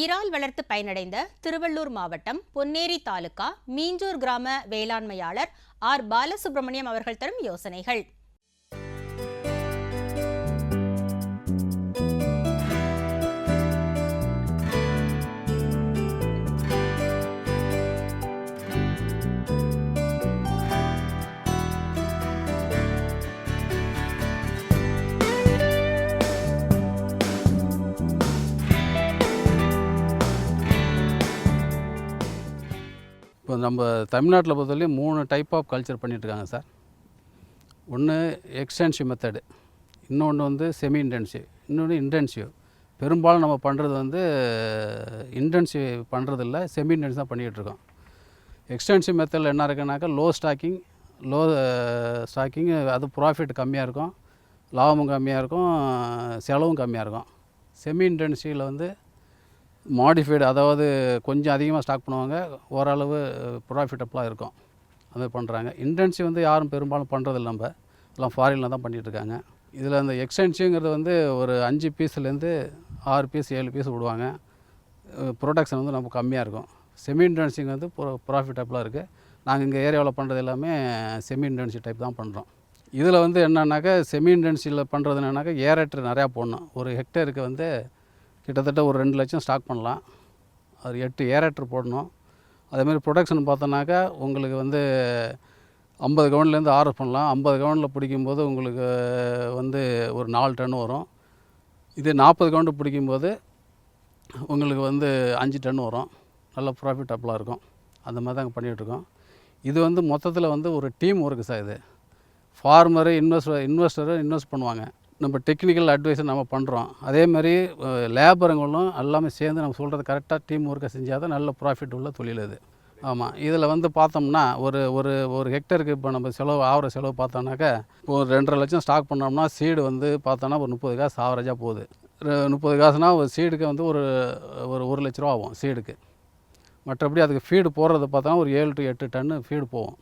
ஈரால் வளர்த்து பயனடைந்த திருவள்ளூர் மாவட்டம் பொன்னேரி தாலுகா மீஞ்சூர் கிராம வேளாண்மையாளர் ஆர் பாலசுப்ரமணியம் அவர்கள் தரும் யோசனைகள். இப்போ நம்ம தமிழ்நாட்டில் பொறுத்தவரையும் மூணு டைப் ஆஃப் கல்ச்சர் பண்ணிகிட்ருக்காங்க சார். ஒன்று எக்ஸ்டென்சிவ் மெத்தடு இன்னொன்று வந்து செமி இன்டென்சிவ் இன்னொன்று இன்டென்சிவ் பெரும்பாலும் நம்ம பண்ணுறது வந்து இன்டென்சிவ் பண்ணுறதில்ல செமி இன்டென்சிவ் தான் பண்ணிகிட்ருக்கோம் எக்ஸ்டென்சிவ் மெத்தடில் என்ன இருக்குன்னாக்கா லோ ஸ்டாக்கிங் லோ ஸ்டாக்கிங் அது ப்ராஃபிட் கம்மியாக இருக்கும் லாபமும் கம்மியாக இருக்கும் செலவும் கம்மியாக இருக்கும். செமி இன்டென்சிவில் வந்து மாடிஃபைடு அதாவது கொஞ்சம் அதிகமாக ஸ்டாக் பண்ணுவாங்க. ஓரளவு ப்ராஃபிட்டபுளாக இருக்கும். அது பண்ணுறாங்க இன்டென்சிவ் வந்து யாரும் பெரும்பாலும் பண்ணுறதில்ல நம்ம. எல்லாம் ஃபாரினில் தான் பண்ணிகிட்ருக்காங்க இதில் அந்த எக்ஸ்டென்சிவ்ங்கிறது வந்து ஒரு அஞ்சு பீஸ்லேருந்து ஆறு பீஸ் ஏழு பீஸ் விடுவாங்க. ப்ரொடக்ஷன் வந்து நம்ம கம்மியாக இருக்கும். செமி இன்டென்சிங் வந்து ப்ராஃபிட்டபுளாக இருக்குது நாங்கள் இங்கே ஏரியாவில் பண்ணுறது எல்லாமே செமி இன்டென்சி டைப் தான் பண்ணுறோம் இதில் வந்து என்னன்னாக்கா செமி இன்டென்சியில் பண்ணுறது என்னன்னாக்கா ஏரேட்டர் நிறையா போடணும். ஒரு ஹெக்டேருக்கு வந்து கிட்டத்தட்ட ஒரு ரெண்டு லட்சம் ஸ்டாக் பண்ணலாம். அது எட்டு ஏரேட்டர் போடணும். அதேமாதிரி ப்ரொடக்ஷன் பார்த்தோன்னாக்கா உங்களுக்கு வந்து ஐம்பது கவுன்லேருந்து ஆர்டர் பண்ணலாம். ஐம்பது கவுனில் பிடிக்கும்போது உங்களுக்கு வந்து ஒரு நாலு டன் வரும். இது நாற்பது கவுண்டு பிடிக்கும்போது உங்களுக்கு வந்து அஞ்சு டன் வரும். நல்ல ப்ராஃபிட்டபுளாக இருக்கும். அந்த மாதிரி தாங்க பண்ணிகிட்ருக்கோம் இது வந்து மொத்தத்தில் வந்து ஒரு டீம் ஒர்க்கு சார் இது. ஃபார்மரு இன்வெஸ்டர் இன்வெஸ்டரும் இன்வெஸ்ட் பண்ணுவாங்க. நம்ம டெக்னிக்கல் அட்வைஸை நம்ம பண்ணுறோம் அதே மாதிரி லேபருங்களும் எல்லாமே சேர்ந்து நம்ம சொல்கிறது கரெக்டாக டீம் ஒர்க்கை செஞ்சால் தான் நல்ல ப்ராஃபிட் உள்ள தொழில் அது. ஆமாம் இதில் வந்து பார்த்தோம்னா ஒரு ஒரு ஒரு ஹெக்டருக்கு இப்போ நம்ம செலவு ஆகிற செலவு பார்த்தோம்னாக்கா இப்போ ஒரு ரெண்டரை லட்சம் ஸ்டாக் பண்ணோம்னா சீடு வந்து பார்த்தோன்னா ஒரு முப்பது காசு ஆவரேஜாக போகுது. முப்பது காசுனால் ஒரு சீடுக்கு வந்து ஒரு ஒரு ஒரு லட்ச ரூபா ஆகும் சீடுக்கு மற்றபடி அதுக்கு ஃபீடு போடுறது பார்த்தோன்னா ஒரு ஏழு டு எட்டு டன்னு ஃபீடு போகும்.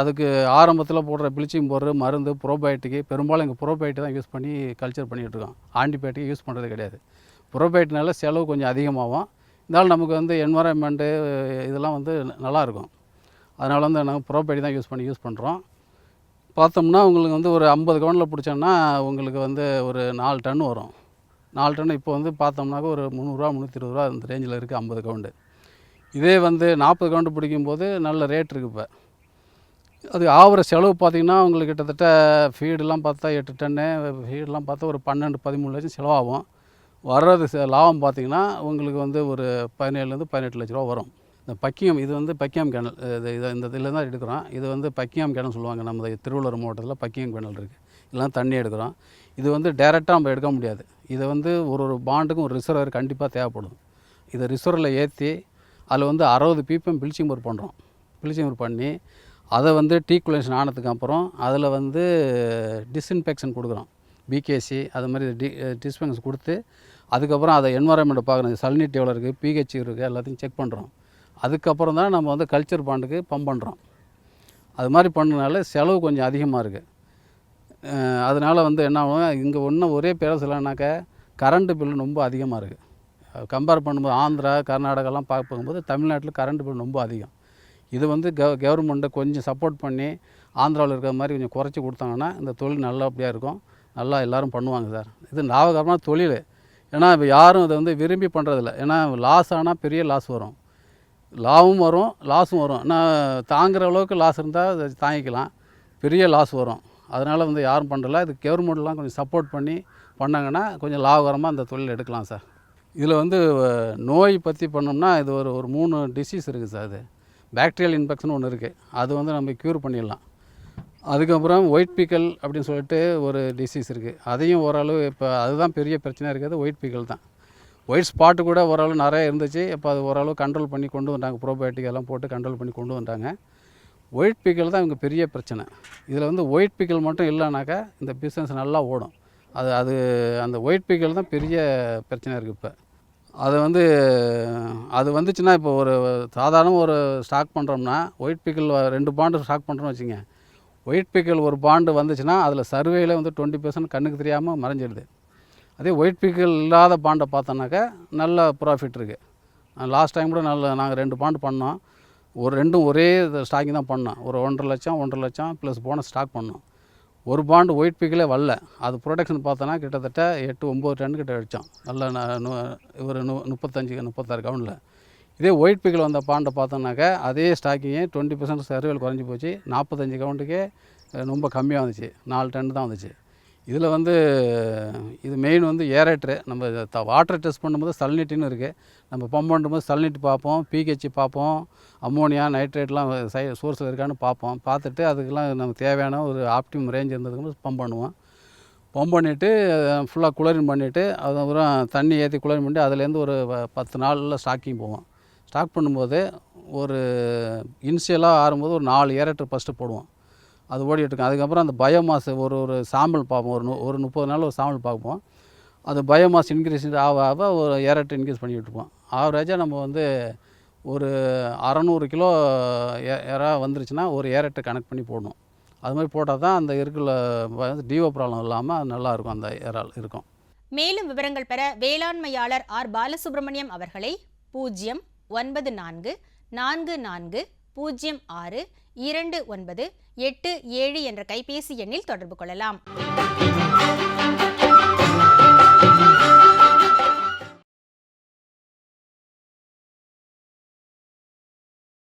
அதுக்கு ஆரம்பத்தில் போடுற ப்ளீச்சிங் பவுடர் மருந்து ப்ரோபயோட்டிக்கு பெரும்பாலும் இங்கே ப்ரோபயோட்டிக் தான் யூஸ் பண்ணி கல்ச்சர் பண்ணிகிட்டு இருக்கோம். ஆன்டிபயோட்டிக் யூஸ் பண்ணுறது கிடையாது. ப்ரோபயோட்டினால செலவு கொஞ்சம் அதிகமாகும். இருந்தாலும் நமக்கு வந்து என்வரான்மெண்ட்டு இதெல்லாம் வந்து நல்லாயிருக்கும் அதனால் வந்து நாங்கள் ப்ரோபயோட்டிக் தான் யூஸ் பண்ணி யூஸ் பண்ணுறோம் பார்த்தோம்னா உங்களுக்கு வந்து ஒரு ஐம்பது கவுண்டில் பிடிச்சோன்னா உங்களுக்கு வந்து ஒரு நாலு டன் வரும். நாலு டன் இப்போ வந்து பார்த்தோம்னாக்கா ஒரு முந்நூறுரூவா முந்நூற்றி இருபது ரூபா அந்த ரேஞ்சில் இருக்குது ஐம்பது கவுண்டு. இதே வந்து நாற்பது கவுண்டு பிடிக்கும்போது நல்ல ரேட் இருக்குது இப்போ. அது ஆகிற செலவு பார்த்திங்கன்னா உங்களுக்கு கிட்டத்தட்ட ஃபீடெலாம் பார்த்தா எட்டு டன்னு ஃபீடெலாம் பார்த்தா ஒரு பன்னெண்டு பதிமூணு லட்சம் செலவாகும். வர்றது லாபம் பார்த்திங்கன்னா உங்களுக்கு வந்து ஒரு பதினேழுலேருந்து பதினெட்டு லட்ச ரூபா வரும். இந்த பக்கியம் இது வந்து பக்கியம் கிணல் இது இதை இந்த இதில் தான் எடுக்கிறோம். இது வந்து பக்கியம் கிணல் சொல்லுவாங்க. நம்ம திருவள்ளூர் மாவட்டத்தில் பக்கியம் கிணல் இருக்குது இதெல்லாம் தண்ணி எடுக்கிறோம். இது வந்து டைரெக்டாக நம்ம எடுக்க முடியாது. இதை வந்து ஒரு ஒரு பாண்டுக்கும் ஒரு ரிசர்வர் கண்டிப்பாக தேவைப்படும். இதை ரிசர்வரில் ஏற்றி அதில் வந்து அறுபது பீப்பம் பிளிச்சிங் ஒர்க் பண்ணுறோம் பிளிச்சிங் ஒர்க் பண்ணி அதை வந்து டீக்குலேஷன் ஆனதுக்கு அப்புறம் அதில் வந்து டிஸ்இன்ஃபெக்ஷன் கொடுக்குறோம். பிகேசி அது மாதிரி டி டிஸ்பென்ஸ் கொடுத்து அதுக்கப்புறம் அதை என்வரான்மெண்ட்டை பார்க்குறோம். சல்னிட்டி எவ்வளோ இருக்குது பிஹெச் இருக்குது எல்லாத்தையும் செக் பண்ணுறோம். அதுக்கப்புறம் தான் நம்ம வந்து கல்ச்சர் பாண்டுக்கு பம்ப் பண்ணுறோம் அது மாதிரி பண்ணனால செலவு கொஞ்சம் அதிகமாக இருக்குது அதனால் வந்து என்ன ஆகும் இங்கே ஒன்றும் ஒரே பேர சொல்லனாக்கா கரண்ட்டு பில் ரொம்ப அதிகமாக இருக்குது கம்பேர் பண்ணும்போது ஆந்திரா கர்நாடகாலாம் பார்க்கும்போது தமிழ்நாட்டில் கரண்ட் பில் ரொம்ப அதிகம். இது வந்து கவ கவர்மெண்ட்டை கொஞ்சம் சப்போர்ட் பண்ணி ஆந்திராவில் இருக்கிற மாதிரி கொஞ்சம் குறைச்சி கொடுத்தாங்கன்னா இந்த தொழில் நல்லபடியாக இருக்கும். நல்லா எல்லோரும் பண்ணுவாங்க சார். இது லாபகரமான தொழில். ஏன்னா இப்போ யாரும் இதை வந்து விரும்பி பண்ணுறதில்ல ஏன்னா லாஸ் ஆனால் பெரிய லாஸ் வரும். லாபமும் வரும் லாஸும் வரும். ஆனால் தாங்குற அளவுக்கு லாஸ் இருந்தால் அதை தாங்கிக்கலாம். பெரிய லாஸ் வரும். அதனால் வந்து யாரும் பண்ணுறல இது கவர்மெண்ட்லாம் கொஞ்சம் சப்போர்ட் பண்ணி பண்ணாங்கன்னா கொஞ்சம் லாபகரமாக அந்த தொழில் எடுக்கலாம் சார். இதில் வந்து நோய் பற்றி பண்ணோம்னா இது ஒரு ஒரு மூணு டிசீஸ் இருக்குது சார் அது. பேக்டீரியல் இன்ஃபெக்ஷன் ஒன்று இருக்குது அது வந்து நம்ம க்யூர் பண்ணிடலாம். அதுக்கப்புறம் ஒயிட் பீக்கல் அப்படின்னு சொல்லிட்டு ஒரு டிசீஸ் இருக்குது அதையும் ஓரளவு இப்போ அதுதான் பெரிய பிரச்சனையாக இருக்கிறது ஒயிட் பீக்கல் தான். ஒயிட் ஸ்பாட்டு கூட ஓரளவு நிறைய இருந்துச்சு. இப்போ அது ஓரளவு கண்ட்ரோல் பண்ணி கொண்டு வந்தாங்க. ப்ரோபயோட்டிக் எல்லாம் போட்டு கண்ட்ரோல் பண்ணி கொண்டு வந்தாங்க. ஒயிட் பீக்கல் தான் இவங்க பெரிய பிரச்சனை. இதில் வந்து ஒயிட் பீக்கல் மட்டும் இல்லைனாக்கா இந்த பிஸ்னஸ் நல்லா ஓடும். அது அது அந்த ஒயிட் பீக்கல் தான் பெரிய பிரச்சனையாக இருக்குது இப்போ. அது வந்து அது வந்துச்சுன்னா இப்போ ஒரு சாதாரண ஒரு ஸ்டாக் பண்ணுறோம்னா ஒயிட் பிக்கல் ரெண்டு பாண்டு ஸ்டாக் பண்ணுறோம்னு வச்சுங்க. ஒயிட் பிக்கல் ஒரு பாண்டு வந்துச்சுன்னா அதில் சர்வேயில் வந்து டுவெண்ட்டி பர்சன்ட் கண்ணுக்கு தெரியாமல் மறைஞ்சிடுது அதே ஒயிட் பிக்கல் இல்லாத பாண்டை பார்த்தோன்னாக்கா நல்ல ப்ராஃபிட் இருக்குது லாஸ்ட் டைம் கூட நல்ல நாங்கள் ரெண்டு பாண்டு பண்ணோம். ஒரு ரெண்டும் ஒரே ஸ்டாக்கிங் தான் பண்ணோம். ஒரு ஒன்றரை லட்சம் ஒன்றரை லட்சம் ப்ளஸ் போனஸ் ஸ்டாக் பண்ணோம். ஒரு பாண்டு ஒயிட் பீக்கிலே வரல. அது ப்ரொடக்ஷன் பார்த்தோன்னா கிட்டத்தட்ட எட்டு ஒம்பது டன் கிட்ட அடித்தோம் நல்ல ஒரு நு முப்பத்தஞ்சு முப்பத்தாறு கவுண்டில் இதே ஒயிட் பீக்கில் வந்த பாண்டை பார்த்தோன்னாக்கா அதே ஸ்டாக்கிங்கே டுவெண்ட்டி பர்சன்ட் சர்வேல் குறைஞ்சி போச்சு. நாற்பத்தஞ்சு கவுண்டுக்கே ரொம்ப கம்மியாக வந்துச்சு. நாலு டன் தான் வந்துச்சு. இதில் வந்து இது மெயின் வந்து ஏரேட்ரு நம்ம த வாட்டர் டெஸ்ட் பண்ணும்போது சல்னிட்டின்னு இருக்குது நம்ம பம்ப் பண்ணும்போது சல்னிட் பார்ப்போம் பிஹெச் பார்ப்போம் அம்மோனியா நைட்ரேட்லாம் சை சோர்ஸில் இருக்கான்னு பார்ப்போம். பார்த்துட்டு அதுக்கெல்லாம் நமக்கு தேவையான ஒரு ஆப்டிமம் ரேஞ்ச் இருந்ததுக்கு பம்ப் பண்ணுவோம். பம்ப் பண்ணிவிட்டு ஃபுல்லாக குளரின் பண்ணிவிட்டு அதுக்கப்புறம் தண்ணி ஏற்றி குளரின் பண்ணிட்டு அதுலேருந்து ஒரு பத்து நாளில் ஸ்டாக்கிங் போவோம். ஸ்டாக் பண்ணும்போது ஒரு இன்ஷியலாக ஆறும்போது ஒரு நாலு ஏரேட்டர் ஃபஸ்ட்டு போடுவோம். அது ஓடிட்டுருக்கும் அதுக்கப்புறம் அந்த பயோமாஸ் ஒரு ஒரு சாம்பிள் பார்ப்போம். ஒரு நு- ஒரு முப்பது நாள் ஒரு சாம்பிள் பார்ப்போம். அது பயோமாஸ் இன்க்ரீஸ் ஆக ஆக ஒரு ஏரேட்டர் இன்க்ரீஸ் பண்ணிட்டு இருப்போம். ஆவரேஜாக நம்ம வந்து ஒரு அறநூறு கிலோ எ- எறா வந்துருச்சுன்னா ஒரு ஏரட்டை கனெக்ட் பண்ணி போடணும். அது மாதிரி போட்டால் தான் அந்த இருக்கிற டிஓ ப்ராப்ளம் இல்லாமல் அது நல்லாயிருக்கும் அந்த இறால் இருக்கும். மேலும் விவரங்கள் பெற வேளாண்மையாளர் ஆர் பாலசுப்ரமணியம் அவர்களை பூஜ்ஜியம் ஒன்பது நான்கு நான்கு நான்கு பூஜ்ஜியம் ஆறு இரண்டு ஒன்பது எட்டு ஏழு என்ற கைபேசி எண்ணில் தொடர்பு கொள்ளலாம்.